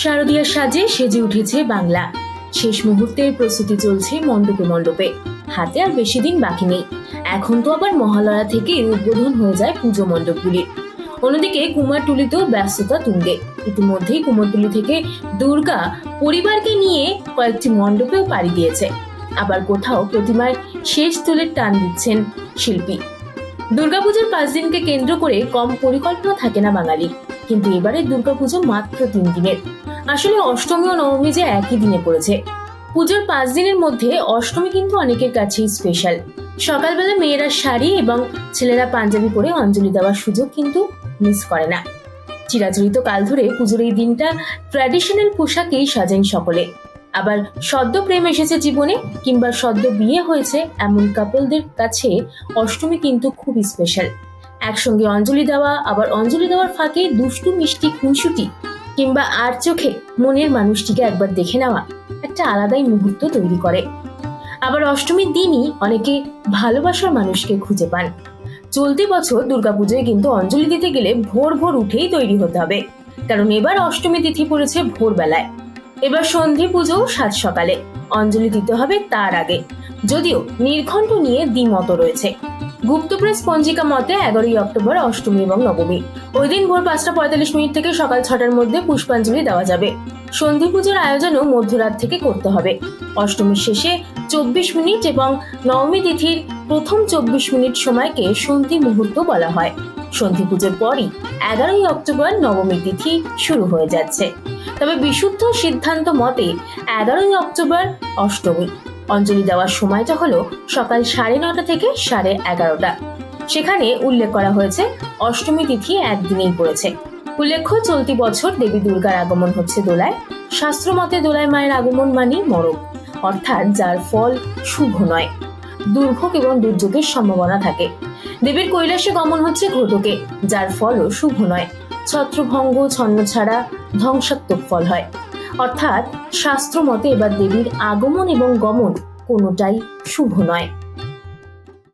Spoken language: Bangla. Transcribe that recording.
শারদীয়ার সাজে সেজে উঠেছে বাংলা। শেষ মুহূর্তের প্রস্তুতি চলছে মণ্ডপে মণ্ডপে। হাতে আর বেশি দিন বাকি নেই। এখন তো আবার মহালয়া থেকে উদ্বোধন হয়ে যায় পুজো মণ্ডপগুলির অন্যদিকে কুমারটুলিতেও ব্যস্ততা তুঙ্গে। ইতিমধ্যেই কুমারটুলি থেকে দুর্গা পরিবারকে নিয়ে কয়েকটি মণ্ডপেও পাড়ি দিয়েছে। আবার কোথাও প্রতিমার শেষ তুলের টান দিচ্ছেন শিল্পী। দুর্গাপুজোর পাঁচ দিনকে কেন্দ্র করে কম পরিকল্পনা থাকে না বাঙালির। কিন্তু এবারে দুর্গাপুজো মাত্র তিন দিনের। আসলে অষ্টমী ও নবমী যে একই দিনে পড়েছে। পুজোর পাঁচ দিনের মধ্যে অষ্টমী কিন্তু অনেকের কাছেই স্পেশাল সকালবেলা মেয়েরা শাড়ি এবং ছেলেরা পাঞ্জাবি পরে অঞ্জলি দেওয়ার সুযোগ কিন্তু মিস করে না। চিরাচরিত কাল ধরে পুজোর এই দিনটা ট্র্যাডিশনাল পোশাকেই সাজেন সকলে। আবার সদ্য প্রেম এসেছে জীবনে কিংবা সদ্য বিয়ে হয়েছে এমন কাপলদের কাছে অষ্টমী কিন্তু খুব স্পেশাল একসঙ্গে অঞ্জলি দেওয়া, আবার অঞ্জলি দেওয়ার ফাঁকে দুষ্টু, মিষ্টি, খুনসুটি কিংবা আর চোখে মনের মানুষটিকে একবার দেখে নেওয়া একটা আলাদাই মুহূর্ত তৈরি করে। আবার অষ্টমীর দিনই অনেকে ভালোবাসার মানুষকে খুঁজে পান। চলতি বছর দুর্গাপুজোয় কিন্তু অঞ্জলি দিতে গেলে ভোর ভোর উঠেই তৈরি হতে হবে। কারণ এবার অষ্টমী তিথি পড়েছে ভোরবেলায়। এবার সন্ধি পুজো সাত সকালে। অঞ্জলি দিতে হবে তার আগে। যদিও নির্ঘণ্ট নিয়ে দ্বিমত রয়েছে। গুপ্ত প্রেস পঞ্জিকা মতে এগারোই অক্টোবর অষ্টমী এবং নবমী। ওই দিন ভোর পাঁচটা পঁয়তাল্লিশ মিনিট থেকে সকাল ছটার মধ্যে পুষ্পাঞ্জলি দেওয়া যাবে। সন্ধি পুজোর আয়োজনও মধ্যরাত থেকে করতে হবে। অষ্টমীর শেষে চব্বিশ মিনিট এবং নবমী তিথির প্রথম চব্বিশ মিনিট সময়কে সন্ধি মুহূর্ত বলা হয়। সন্ধি পুজোর পরই এগারোই অক্টোবর নবমী তিথি শুরু হয়ে যাচ্ছে। তবে বিশুদ্ধ সিদ্ধান্ত মতে এগারোই অক্টোবর অষ্টমী। অঞ্জলি দেওয়ার সময়টা হলো সকাল সাড়ে নটা থেকে সাড়ে এগারোটা। সেখানে উল্লেখ করা হয়েছে, অষ্টমী তিথি একদিনেই পড়েছে। উল্লেখ্য, চলতি বছর দেবী দুর্গার আগমন হচ্ছে দোলায়। শাস্ত্রমতে দোলায় মায়ের আগমন মানেই মরক অর্থাৎ যার ফল শুভ নয়। দুর্ভোগ এবং দুর্যোগের সম্ভাবনা থাকে। দেবীর কৈলাসে গমন হচ্ছে ঘটকে, যার ফলও শুভ নয়। ছত্রভঙ্গ ছন্ন ছাড়া ধ্বংসাত্মক ফল হয়। অর্থাৎ শাস্ত্র মতে এবার দেবীর আগমন এবং গমন কোনোটাই শুভ নয়।